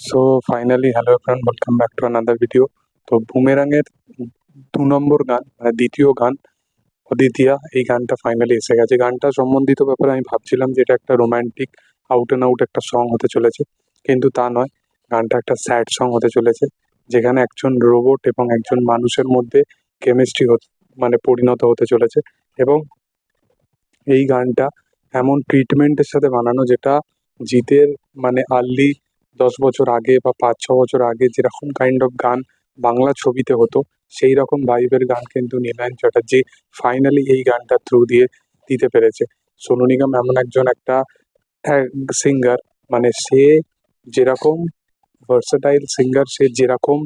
So finally hello everyone welcome back to another video তো বুমেরাংয়ের দু নম্বর গান মানে দ্বিতীয় গান, অদ্বিতীয়া, এই গানটা ফাইনালি এসে গেছে। গানটা সম্বন্ধিত ব্যাপারে আমি ভাবছিলাম যে এটা একটা রোম্যান্টিক আউট অ্যান্ড আউট একটা সং হতে চলেছে, কিন্তু তা নয়। গানটা একটা স্যাড সং হতে চলেছে, যেখানে একজন রোবট এবং একজন মানুষের মধ্যে কেমিস্ট্রি মানে পরিণত হতে চলেছে এবং এই গানটা এমন ট্রিটমেন্টের সাথে বানানো যেটা জিতের মানে আর্লি দশ বছর আগে বা পাঁচ, ছ বছর আগে যেরকম কাইন্ড অফ গান বাংলা ছবিতে হতো, সেই রকম ভাইবের গান কিন্তু নীলায়ন চ্যাটার্জি ফাইনালি এই গানটা থ্রু দিয়ে দিতে পেরেছে। সোনু নিগম এমন একজন একটা সিঙ্গার মানে সে যেরকম ভার্সাটাইল সিঙ্গার সে যেরকম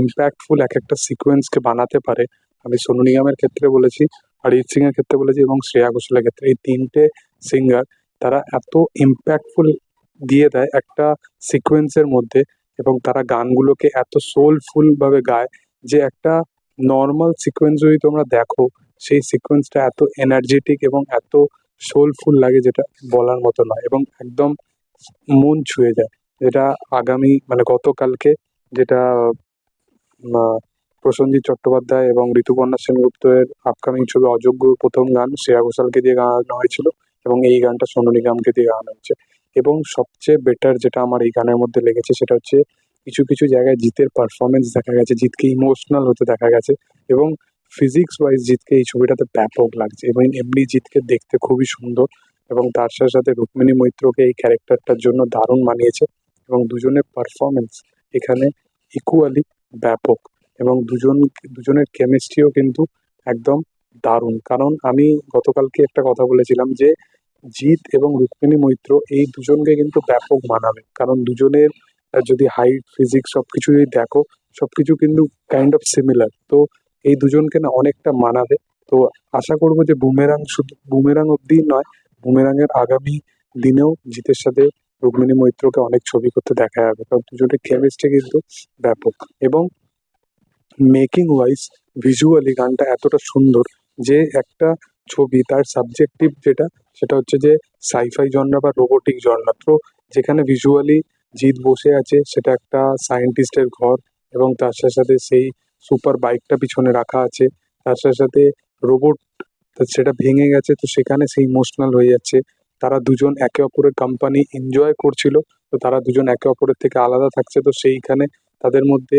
ইম্প্যাক্টফুল এক একটা সিকোয়েন্সকে বানাতে পারে, আমি সোনু নিগমের ক্ষেত্রে বলেছি, অরিজিৎ সিং এর ক্ষেত্রে বলেছি এবং শ্রেয়া ঘোষালের ক্ষেত্রে এই তিনটে সিঙ্গার তারা এত ইম্প্যাক্টফুল দিয়ে দেয় একটা সিকোয়েন্সের মধ্যে এবং তারা গানগুলোকে এত সোলফুলভাবে গায় যে একটা নর্মাল সিকোয়েন্স যদি তোমরা দেখো, সেই সিকোয়েন্সটা এত এনার্জেটিক এবং এত সোলফুল লাগে যেটা বলার মতো নয় এবং একদম মন ছুঁয়ে যায়। যেটা আগামী মানে গতকালকে যেটা প্রসেনজিৎ চট্টোপাধ্যায় এবং ঋতুপর্ণা সেনগুপ্তের আপকামিং ছবি অযোগ্য প্রথম গান, শ্রেয়া ঘোষালকে দিয়ে গাওয়ানো হয়েছিল। এবং এই গানটা সোনু নিগমকে দিয়ে গাওয়ানো হয়েছে। এবং সবচেয়ে বেটার যেটা আমার এই গানের মধ্যে লেগেছে সেটা হচ্ছে কিছু কিছু জায়গায় জিতের পারফরমেন্স দেখা গেছে, জিতকে ইমোশনাল হতে দেখা গেছে এবং ফিজিক্স ওয়াইজ জিতকে এই ছবিটাতে ব্যাপক লাগছে এবং এমনি জিতকে দেখতে খুবই সুন্দর এবং তার সাথে সাথে রুক্মিণী মৈত্রকে এই ক্যারেক্টারটার জন্য দারুণ মানিয়েছে এবং দুজনের পারফরমেন্স এখানে ইকুয়ালি ব্যাপক এবং দুজন, দুজনের কেমিস্ট্রিও কিন্তু একদম দারুণ। কারণ আমি গতকালকে একটা কথা বলেছিলাম যে, জিৎ এবং রুক্মিণী মৈত্র এই দুজনকে কিন্তু ব্যাপক মানাবে। কারণ দুজনের যদি হাইট ফিজিক্স সব কিছু যদি দেখো সব কিছু কিন্তু কাইন্ড অফ সিমিলার তো এই দুজনকে না অনেকটা মানাবে। তো আশা করব যে বুমেরাং শুধু, বুমেরাং অবধি নয়, বুমেরাংয়ের আগামী দিনেও জিতের সাথে রুক্মিণী মৈত্রকে অনেক ছবি করতে দেখা যাবে। কারণ দুজনের কেমিস্ট্রি কিন্তু ব্যাপক। এবং মেকিং ওয়াইজ ভিজুয়ালি গানটা এতটা সুন্দর যে একটা ছবি, তার সাবজেক্টিভ যেটা, সেটা হচ্ছে যে সাইফাই জনরা বা রোবোটিক জনরা তো যেখানে ভিজুয়ালি জিৎ বসে আছে, সেটা একটা সায়েন্টিস্টের ঘর এবং তার সাথে সাথে সেই সুপার বাইকটা পিছনে রাখা আছে। তার সাথে সাথে রোবট সেটা ভেঙে গেছে, তো সেখানে সেই ইমোশনাল হয়ে যাচ্ছে। তারা দুজন একে অপরের কোম্পানি এনজয় করছিল, তো তারা দুজন একে অপরের থেকে আলাদা থাকছে, তো সেইখানে তাদের মধ্যে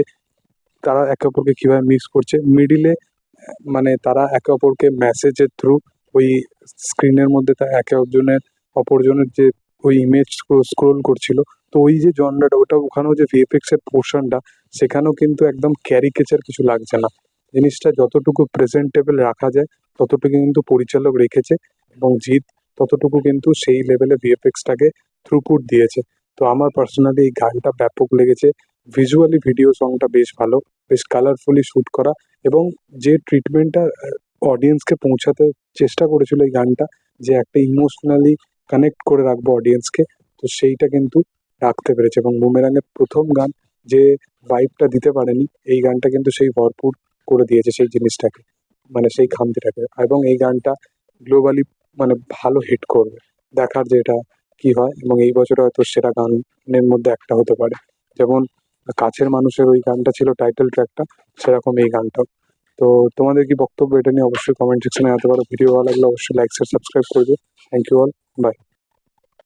তারা একে অপরকে কীভাবে মিস করছে? মিডিলে মানে তারা একে অপরকে মেসেজের থ্রু ওই স্ক্রিনের মধ্যে তা একে অপরজনের অপরজনের যে ওই ইমেজ স্ক্রোল করছিল, তো ওই যে জনরাটা ওটা ওখানেও যে ভিএফএক্স এর পোর্শনটা সেখানেও কিন্তু একদম ক্যারিকেচার কিছু লাগছে না। জিনিসটা যতটুকু প্রেজেন্টেবল রাখা যায়, ততটুকু কিন্তু পরিচালক রেখেছে এবং জিৎ ততটুকু কিন্তু সেই লেভেলে ভিএফএক্সটাকে থ্রুপুট দিয়েছে। তো আমার পার্সোনালি এই গানটা ব্যাপক লেগেছে। ভিজুয়ালি ভিডিও সংটা বেশ ভালো, বেশ কালারফুলি শ্যুট করা এবং যে ট্রিটমেন্টটা অডিয়েন্সকে পৌঁছাতে চেষ্টা করেছিল এই গানটা, যে একটা ইমোশনালি কানেক্ট করে রাখব অডিয়েন্সকে তো সেইটা কিন্তু রাখতে পেরেছে এবং বুমেরাঙের প্রথম গান যে ভাইবটা দিতে পারেনি, এই গানটা কিন্তু সেই ভরপুর করে দিয়েছে সেই জিনিসটাকে মানে সেই খামতিটাকে এবং এই গানটা গ্লোবালি মানে ভালো হিট করবে, দেখার যে এটা কি হয় এবং এই বছর হয়তো সেরা গানের মধ্যে একটা হতে পারে। যেমন কাছের মানুষের ওই গানটা ছিল টাইটেল ট্র্যাকটা সেরকম এই গানটাও তো তোমাদের কি বক্তব্য এটা নিয়ে অবশ্যই কমেন্ট সেকশনে জানাতে পারো। ভিডিও ভালো লাগলে অবশ্যই লাইক শেয়ার সাবস্ক্রাইব করবে। Thank you all bye